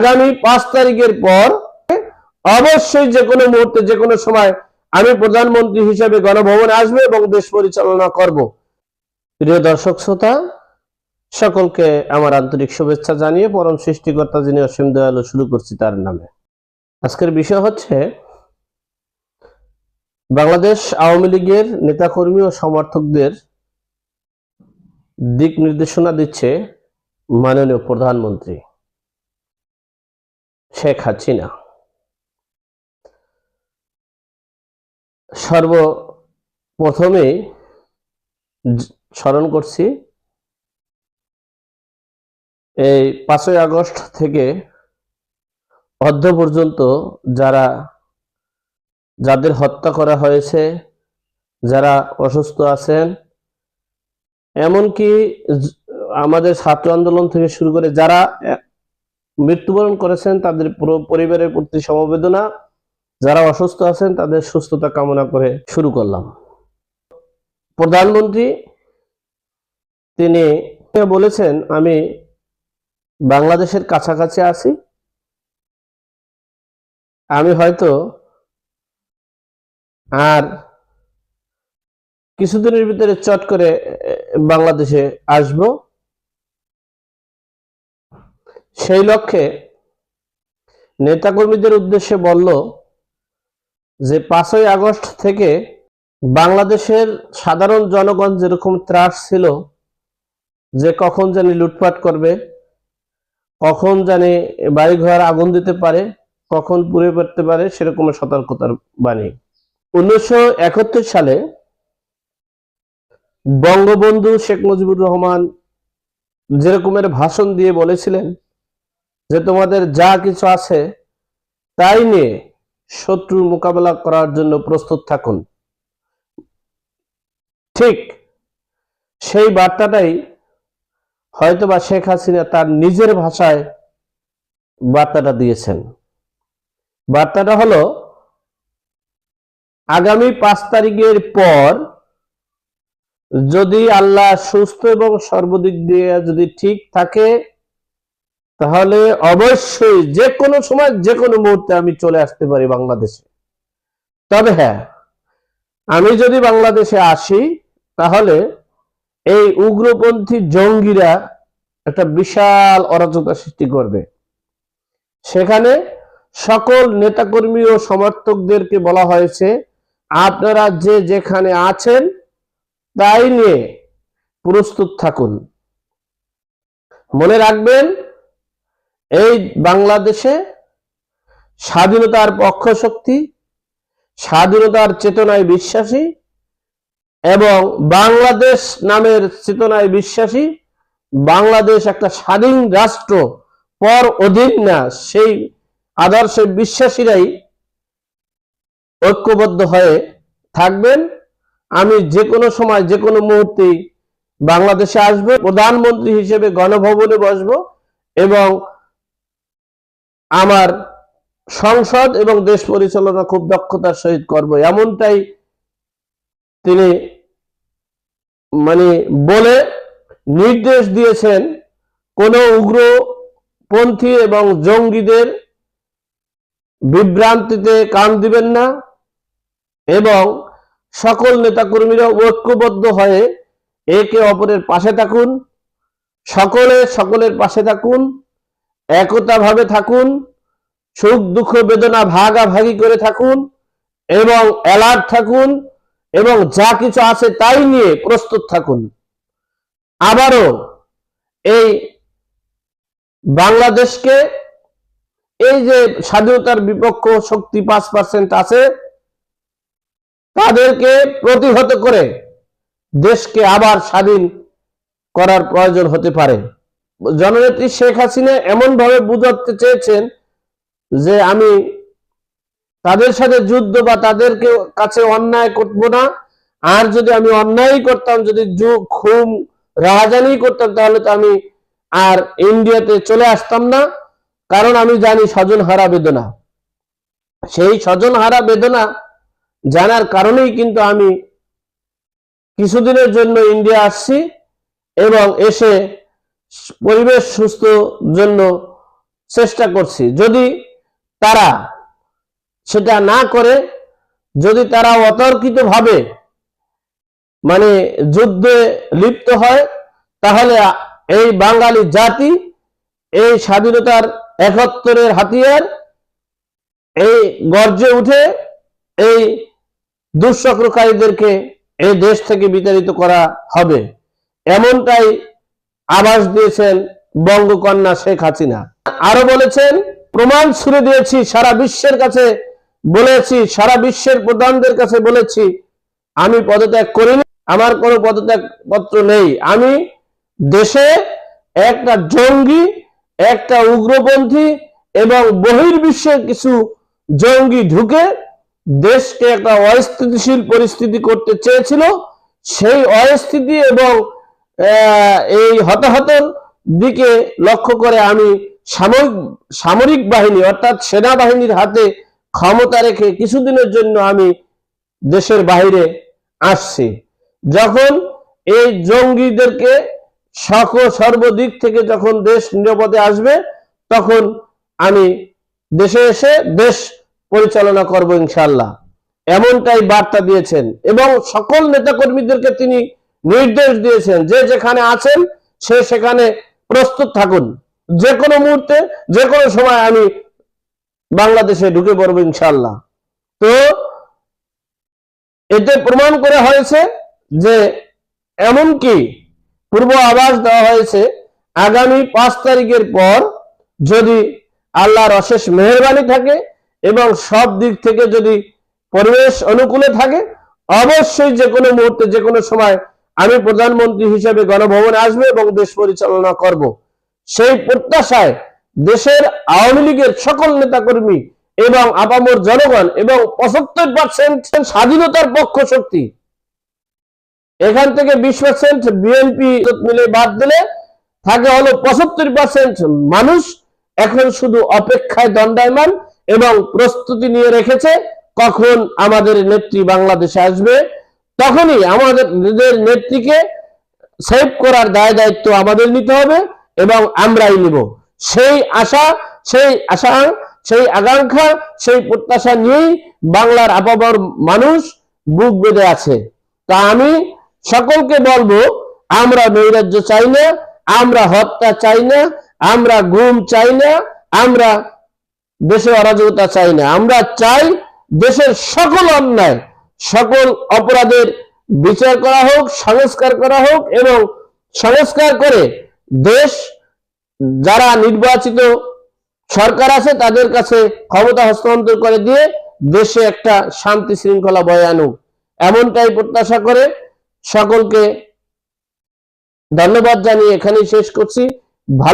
আগামী পাঁচ তারিখের পর অবশ্যই যে কোনো মুহূর্তে, যে কোনো সময় আমি প্রধানমন্ত্রী হিসেবে গণভবনে আসব এবং দেশ পরিচালনা করব। প্রিয় দর্শক শ্রোতা, সকলকে আমার আন্তরিক শুভেচ্ছা জানিয়ে পরম সৃষ্টিকর্তা যিনি অসীম দয়ালু শুরু করছি তার নামে। আজকের বিষয় হচ্ছে, বাংলাদেশ আওয়ামী লীগের নেতাকর্মী ও সমর্থকদের দিক নির্দেশনা দিচ্ছে মাননীয় প্রধানমন্ত্রী। শেখ হাসিনা। সর্বপ্রথমে স্মরণ করছি, এই পাঁচই আগস্ট থেকে অর্ধ পর্যন্ত যারা, যাদের হত্যা করা হয়েছে, যারা অসুস্থ আছেন, এমনকি আমাদের ছাত্র আন্দোলন থেকে শুরু করে যারা মৃত্যুবরণ করেছেন, তাদের পুরো পরিবারের প্রতি সমবেদনা। যারা অসুস্থ আছেন, তাদের সুস্থতা কামনা করে শুরু করলাম। প্রধানমন্ত্রী, তিনি বলেছেন, আমি বাংলাদেশের কাছাকাছি আছি। আমি হয়তো আর কিছুদিনের ভিতরে চট করে বাংলাদেশে আসব। সেই লক্ষ্যে নেতাকর্মীদের উদ্দেশ্যে বলল যে পাঁচই আগস্ট থেকে বাংলাদেশের সাধারণ জনগণ যেরকম ত্রাস ছিল, যে কখন জানি লুটপাট করবে, কখন জানি বাড়িঘর আগুন দিতে পারে, কখন পুড়ে পড়তে পারে, সেরকম সতর্কতার বাণী। উনিশশো একাত্তর সালে বঙ্গবন্ধু শেখ মুজিবুর রহমান যেরকমের ভাষণ দিয়ে বলেছিলেন যে তোমাদের যা কিছু আছে, তাই নিয়ে শত্রুর মোকাবেলা করার জন্য প্রস্তুত থাকুন। ঠিক সেই বার্তাটাই হয়তোবা শেখ হাসিনা তার নিজের ভাষায় বার্তাটা দিয়েছেন। বার্তাটা হলো, আগামী পাঁচ তারিখের পর যদি আল্লাহ সুস্থ এবং সর্বদিক দিয়ে যদি ঠিক থাকে তাহলে অবশ্যই যে কোনো সময় যে কোনো মুহূর্তে আমি চলে আসতে পারি বাংলাদেশে। তবে হ্যাঁ আমি যদি বাংলাদেশে আসি, তাহলে এই উগ্রপন্থী জঙ্গিরা একটা বিশাল অরাজকতা সৃষ্টি করবে। সেখানে সকল নেতাকর্মী ও সমর্থকদেরকে বলা হয়েছে, আপনারা যে যেখানে আছেন, তাই নিয়ে প্রস্তুত থাকুন। মনে রাখবেন এই বাংলাদেশে স্বাধীনতার পক্ষ শক্তি স্বাধীনতার চেতনায় বিশ্বাসী এবং বাংলাদেশ নামের চেতনায় বিশ্বাসী, বাংলাদেশ একটা স্বাধীন রাষ্ট্র, পর অধীন না, সেই আদর্শে বিশ্বাসীরাই ঐক্যবদ্ধ হয়ে থাকবেন। আমি যে কোনো সময়, যে কোনো মুহূর্তেই বাংলাদেশে আসব, প্রধানমন্ত্রী হিসেবে গণভবনে বসবো এবং আমার সংসদ এবং দেশ পরিচালনা খুব দক্ষতার সহিত করব। এমনটাই তিনি মানে বলে নির্দেশ দিয়েছেন কোন উগ্রপন্থী এবং জঙ্গিদের বিভ্রান্তিতে কান দিবেন না এবং সকল নেতাকর্মীরা ঐক্যবদ্ধ হয়ে একে অপরের পাশে থাকুন, সকলে সকলের পাশে থাকুন একতা ভাবে থাকুন, সুখ, দুঃখ, বেদনা ভাগাভাগি করে থাকুন এবং অ্যালার্ট থাকুন এবং যা কিছু আছে তাই নিয়ে প্রস্তুত থাকুন। আবারও এই বাংলাদেশকে এই যে স্বাধীনতার বিপক্ষ শক্তি পাঁচ পার্সেন্ট আছে, তাদেরকে প্রতিহত করে দেশকে আবার স্বাধীন করার প্রয়োজন হতে পারে। জননেত্রী শেখ হাসিনা এমন ভাবে বুঝাতে চেয়েছেন যে আমি তাদের সাথে যুদ্ধ বা তাদেরকে কাছে অন্যায় করব না। আর যদি আমি অন্যায় করতাম, যদি যুগ খুম রাহাজানি করতাম, তাহলে তো আমি আর ইন্ডিয়াতে চলে আসতাম না। কারণ আমি জানি স্বজন হারা বেদনা। সেই স্বজন হারা বেদনা জানার কারণেই কিন্তু আমি কিছুদিনের জন্য ইন্ডিয়া আসছি এবং এসে পরিবেশ সুস্থ জন্য চেষ্টা করছি। যদি তারা সেটা না করে, যদি তারা অতর্কিত ভাবে মানে যুদ্ধে লিপ্ত হয়, তাহলে এই বাঙালি জাতি এই স্বাধীনতার একাত্তরের হাতিয়ার, এই গর্জে উঠে এই দুঃচক্রকারীদেরকে এই দেশ থেকে বিতাড়িত করা হবে। এমনটাই আভাস দিয়েছেন বঙ্গকন্যা শেখ হাসিনা। আরও বলেছেন, প্রমাণ ছুড়ে দিয়েছি, সারা বিশ্বের কাছে বলেছি, সারা বিশ্বের প্রধানদের কাছে বলেছি, আমি পদত্যাগ করিনি, আমার কোনো পদত্যাগ পত্র নেই। আমি দেশে একটা জঙ্গি, একটা উগ্রপন্থী এবং বহির্বিশ্বের কিছু জঙ্গি ঢুকে দেশকে একটা অস্থিতিশীল পরিস্থিতি করতে চেয়েছিল। সেই অস্থিতি এবং এই হতাহতের দিকে লক্ষ্য করে আমি সামরিক সামরিক বাহিনী, অর্থাৎ সেনাবাহিনীর হাতে ক্ষমতা রেখে কিছুদিনের জন্য আমি দেশের বাইরে আসছি। যখন এই জঙ্গিদেরকে সক, সর্বদিক থেকে যখন দেশ নিরাপদে আসবে, তখন আমি দেশে এসে দেশ পরিচালনা করব ইনশাল্লাহ এমনটাই বার্তা দিয়েছেন এবং সকল নেতাকর্মীদেরকে তিনি নির্দেশ দিয়েছেন, যে যেখানে আছেন, সে সেখানে প্রস্তুত থাকুন। যে কোনো মুহূর্তে, যে কোনো সময় আমি বাংলাদেশে ঢুকে পড়ব ইনশাল্লাহ তো এতে প্রমাণ করা হয়েছে যে এমনকি পূর্ব আবাস দেওয়া হয়েছে, আগামী পাঁচ তারিখের পর যদি আল্লাহর অশেষ মেহরবানি থাকে এবং সব দিক থেকে যদি পরিবেশ অনুকূলে থাকে, অবশ্যই যে কোনো মুহূর্তে, যে কোনো সময় আমি প্রধানমন্ত্রী হিসেবে গণভবনে আসবে এবং দেশ পরিচালনা করব। সেই প্রত্যাশায় দেশের আওয়ামী লীগের সকল নেতাকর্মী এবং আপামর জনগণ এবং পঁচাত্তর পার্সেন্ট স্বাধীনতার পক্ষ শক্তি, এখান থেকে বিশ পার্সেন্ট বিএনপি মিলে বাদ দিলে থাকে হলো পঁচাত্তর পার্সেন্ট মানুষ এখন শুধু অপেক্ষায় দণ্ডায়মান এবং প্রস্তুতি নিয়ে রেখেছে, কখন আমাদের নেত্রী বাংলাদেশে আসবে তখনই আমাদের নিজের নেত্রীকে সেভ করার দায় দায়িত্ব আমাদের নিতে হবে এবং আমরাই নিব। সেই আশা সেই আশা, সেই আকাঙ্ক্ষা, সেই প্রত্যাশা নিয়েই বাংলার আপামর মানুষ বুক বেঁধে আছে। তা আমি সকলকে বলব, আমরা নৈরাজ্য চাই না, আমরা হত্যা চাই না, আমরা গুম চাই না, আমরা দেশে অরাজকতা চাই না। আমরা চাই দেশের সকল অন্যায় সকল অপরাধের বিচার করা হোক, সংস্কার করা হোক এবং সংস্কার করে দেশ, যারা নির্বাচিত সরকার আছে তাদের কাছে ক্ষমতা হস্তান্তর করে দিয়ে দেশে একটা শান্তি শৃঙ্খলা বয়ে আনুক। এমনটাই প্রত্যাশা করে সকলকে ধন্যবাদ জানিয়ে এখানেই শেষ করছি। ভালো